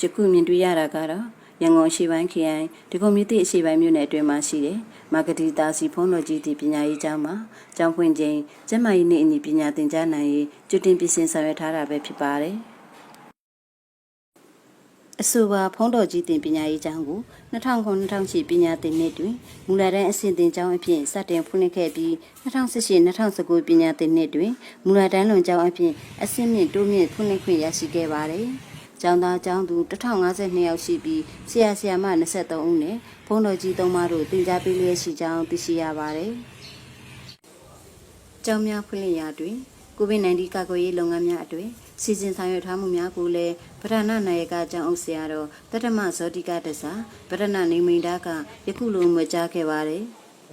ယခုမြင်တွေ့ရတာကတော့ရန်ကုန်အရှိပိုင်းခရိုင်ဒီကွန်မြူနတီအရှိပိုင်းမြို့နယ်အတွင်းမှာရှိတဲ့မာကတီတာစီဖုန်းတော်ကြီးတီပညာရေးကျောင်းမှာကျောင်းဖွင့်ခြင်းကျန်းမာရေးနှင့်အညီပညာသင်ကြားနိုင်ရေးကျွတင်ပြင်ဆင်ဆောင်ရွက်ထားတာပဲဖြစ်ပါတယ်။အဆိုပါဖုံးတော်ကြီးတင်ပညာရေးကျောင်းကို2009-2010ပညာသင်နှစ်တွင်မူလတန်းအဆင့်သင်ကျောင်းအဖြစ်စတင်ဖွင့်လှစ်ခဲ့ပြီး2018-2019ပညာသင်နှစ်တွင်မူလတန်းလွန်ကျောင်းအဖြစ်အဆင့်မြင့်တိုးမြင့်ဖွင့်လှစ်ခွင့်ရရှိခဲ့ပါတယ်။ ကျောင်းသားကျောင်းသူ1052ယောက်ရှိပြီးဆရာဆရာမ23ဦးနဲ့ဖုံးတော်ကြီး3ပါးတို့တင် जा ပေးလျက်ရှိကြောင်းသိရှိရပါတယ်။ကျောင်းများဖွင့်လှစ်ရာတွင် COVID-19 ကာကွယ်ရေးလုပ်ငန်းများအတွေ့စီစဉ်ဆောင်ရွက်ထားမှုများကိုလည်းပထနာနာယကကျောင်းအုပ်ဆရာတော်တတ္တမဇောတိကတစ္ဆာပထနာနေမိန်တာကယခုလိုမကြားခဲ့ပါတယ်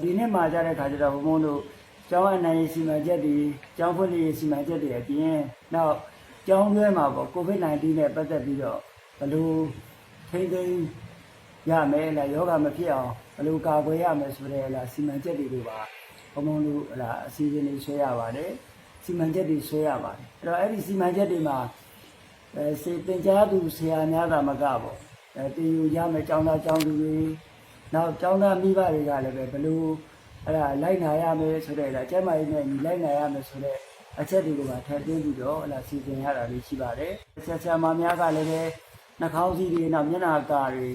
ဒီနေ့မှာကြတဲ့ခါကျတော့ဘုံဘုံတို့ကျောင်းအနိုင်ရေးစီမံချက်တွေကျောင်းဖွင့်ရေးစီမံချက်တွေအပြင်နောက် ကျောင်းတွဲမှာပေါ့ကိုဗစ် -19 နဲ့ပတ်သက်ပြီးတော့ဘယ်လိုထိန်းသိမ်းရမယ်လားယောဂမဖြစ်အောင်ဘယ်လိုကာကွယ်ရမယ်ဆိုတဲ့လားစီမံချက်တွေကိုပါဘုံဘုံတို့ဟလာအစီအစဉ်တွေဆွဲရပါတယ်စီမံချက်တွေဆွဲရပါတယ်အဲ့တော့အဲ့ဒီစီမံချက်တွေမှာအဲစေတင်ကြားသူဆရာများသာမကပေါ့အဲတင်ယူရမယ်ကျောင်းသားကျောင်းသူတွေနောက်ကျောင်းသားမိဘတွေကလည်းပဲဘယ်လိုအဲ့ဒါလိုက်နာရမယ်ဆိုတဲ့အဲ့ဒါကျမ်းမာရေးနဲ့ညီလိုက်နာရမယ်ဆိုတဲ့ အချက်တွေကိုပါထည့်သွင်းပြီးတော့အဲ့ဒါစီစဉ်ရတာလေးရှိပါတယ်။ဆရာဆရာမများကလည်းပဲနှာခေါင်းစည်းတွေနောက်မျက်နှာကာတွေ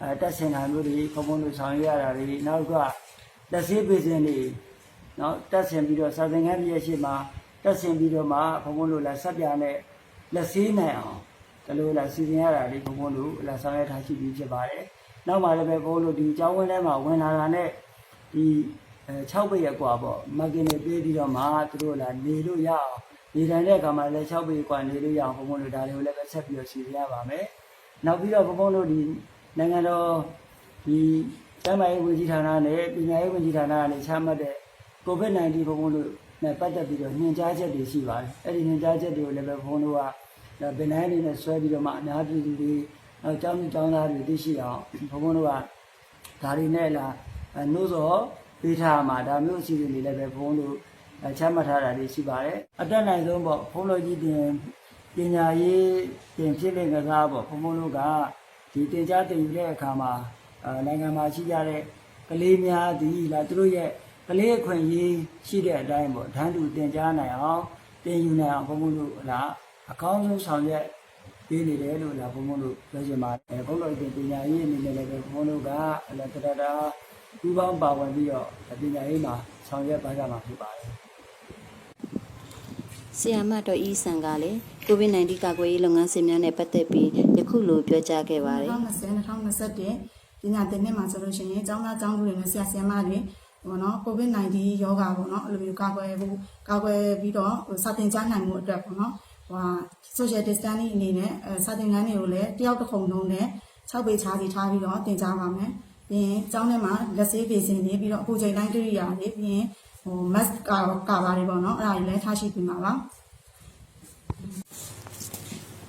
အဲတက်ဆင်တာမျိုးတွေဘုံဘုံတို့ဆောင်ရွက်ရတာတွေနောက်ကလက်ဆေးပေးခြင်းတွေနော်တက်ဆင်ပြီးတော့စာသင်ခန်းပြည့်ရှိမှာတက်ဆင်ပြီးတော့မှဘုံဘုံတို့လည်းဆက်ပြနဲ့လက်ဆေးနိုင်အောင်ဒီလိုလားစီစဉ်ရတာလေးဘုံဘုံတို့လည်းဆောင်ရွက်ထားရှိပြီးဖြစ်ပါတယ်။နောက်မှလည်းပဲဘုံဘုံတို့ဒီကျောင်းဝင်းထဲမှာဝင်လာတာနဲ့ဒီ အဲ6ပိတ်ရက်กว่าပေါ့မကင်နေပေးပြီးတော့မှသူတို့လာနေလို့ရအောင်နေတိုင်းတဲ့အခါမှာလည်း6ပိတ်กว่าနေလို့ရအောင်ဘုံဘုံတို့ဒါတွေကိုလည်းပဲဆက်ပြီးတော့စီစဉ်ရပါမယ်နောက်ပြီးတော့ဘုံဘုံတို့ဒီနိုင်ငံတော်ဒီကျန်းမာရေးဝန်ကြီးဌာနနဲ့ပညာရေးဝန်ကြီးဌာနကနေချမှတ်တဲ့ COVID-19 ဘုံဘုံတို့နဲ့ပတ်သက်ပြီးတော့ညွှန်ကြားချက်တွေရှိပါတယ်အဲ့ဒီညွှန်ကြားချက်တွေကိုလည်းပဲဘုံဘုံတို့ကဒါဗင်နိုင်းတွေနဲ့ဆွဲပြီးတော့မှအများပြည်သူတွေနောက်ကျောင်းသူကျောင်းသားတွေသိရှိအောင်ဘုံဘုံတို့က ဒါတွေနဲ့လာအဲနှိုးစော် ပေးထားမှာဒါမျိုးအစီအစဉ်တွေလည်းပဲဘုန်းတို့အဲချမှတ်ထားတာတွေရှိပါတယ်အတက်နိုင်ဆုံးပေါ့ဘုန်းတော်ကြီးတင်ပညာရေးတင်ဖြစ်တဲ့ကစားပေါ့ဘုန်းဘုန်းတို့ကဒီတင် जा တင်ယူတဲ့အခါမှာအဲနိုင်ငံမှာရှိကြတဲ့ကလေးများဒီလာသူတို့ရဲ့ကလေးအခွင့်အရေးရှိတဲ့အတိုင်းပေါ့ဓာတ်တူတင် जा နိုင်အောင်တင်ယူနိုင်အောင်ဘုန်းဘုန်းတို့လာအကောင်းဆုံးဆောင်ရွက်ပေးနေတယ်လို့လာဘုံဘုံတို့ပြောချင်ပါတယ်ဘုံတော်ဒီပညာရေးအနေနဲ့လည်းဘုံဘုံတို့ကလည်းတရတာ ပူပေါင်းပါဝင်ပြီးတော့ပညာရေးမှာဆောင်ရွက်ပါကြမှာဖြစ်ပါတယ်။ဆီယာမတော်ဤဆန်ကလည်း COVID-19 ကာကွယ်ရေးလုပ်ငန်းစဉ်များနဲ့ပတ်သက်ပြီးယခုလိုပြောကြားခဲ့ပါတယ်2020 2021ပညာသင်နှစ်မှာဆိုလို့ရှိရင်ကျောင်းသားကျောင်းသူတွေနဲ့ဆရာဆရာမတွေဘောနော် COVID-19 ရောဂါပေါ့နော်အဲ့လိုမျိုးကာကွယ်ဖို့ကာကွယ်ပြီးတော့ဟိုစာသင်ကြားနိုင်မှုအတွက်ပေါ့နော်ဟိုဟာ social distancing အနေနဲ့အဲစာသင်ခန်းတွေကိုလည်းတယောက်တစ်ခုံလုံးနဲ့6ပေခြားစီထားပြီးတော့သင်ကြားပါမယ် ပြီးရင်ကျောင်းထဲမှာလက်ဆေးပေစင်တွေပြီးတော့အပူချိန်တိုင်းကိရိယာတွေပြီးရင်ဟို mask ကာကာပါတွေပေါ့နော်အဲ့ဒါတွေလည်းထားရှိပြီးမှာပါ။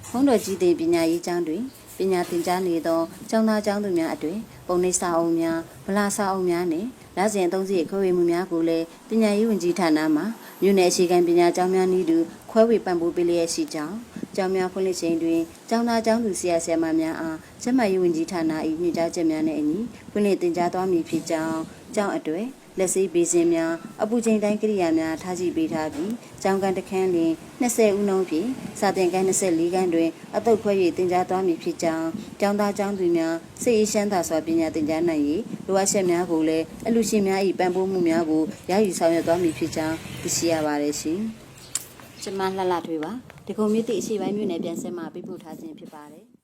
ဖုံးတော်ကြီးတင်ပညာရေးကျောင်းတွင်ပညာသင်ကြားနေသောကျောင်းသားကျောင်းသူများအတွေ့ပုံနှိပ်စာအုပ်များဗလာစာအုပ်များနှင့်လစဉ်အသုံးစရိတ်ခွဲဝေမှုများကိုလည်းပညာရေးဝန်ကြီးဌာနမှမြို့နယ်အခြေခံပညာကျောင်းများနည်းတူခွဲဝေပံ့ပိုးပေးလျက်ရှိကြောင်း ကျောင်းများဖွင့်လှစ်ချိန်တွင်ကျောင်းသားကျောင်းသူဆရာဆရာမများအားကျန်းမာရေးဝန်ကြီးဌာန၏ညွှန်ကြားချက်များနဲ့အညီဖွင့်လှစ်သင်ကြားသွားမည်ဖြစ်ကြောင်းကျောင်းအတွေ့လက်စေးပေးခြင်းများအပူချိန်တိုင်းကိရိယာများထားရှိပေးထားပြီးကျောင်းကန်တစ်ခန်းလျင်20ဦးနှုန်းဖြင့်စာသင်ခန်း24ခန်းတွင်အသုတ်ခွဲ၍သင်ကြားသွားမည်ဖြစ်ကြောင်းကျောင်းသားကျောင်းသူများစိတ်အေးချမ်းသာစွာပညာသင်ကြားနိုင်ရေးလိုအပ်ချက်များကိုလည်းအလူရှင်များ၏ပံ့ပိုးမှုများကိုရယူဆောင်ရွက်သွားမည်ဖြစ်ကြောင်းသိရှိရပါတယ်ရှင်။ ကျမလှလှထွေးပါဒီကုံမြစ်တိအရှိပိုင်းမြို့နယ်ပြန်ဆက်မှပြပို့ထားခြင်းဖြစ်ပါတယ်။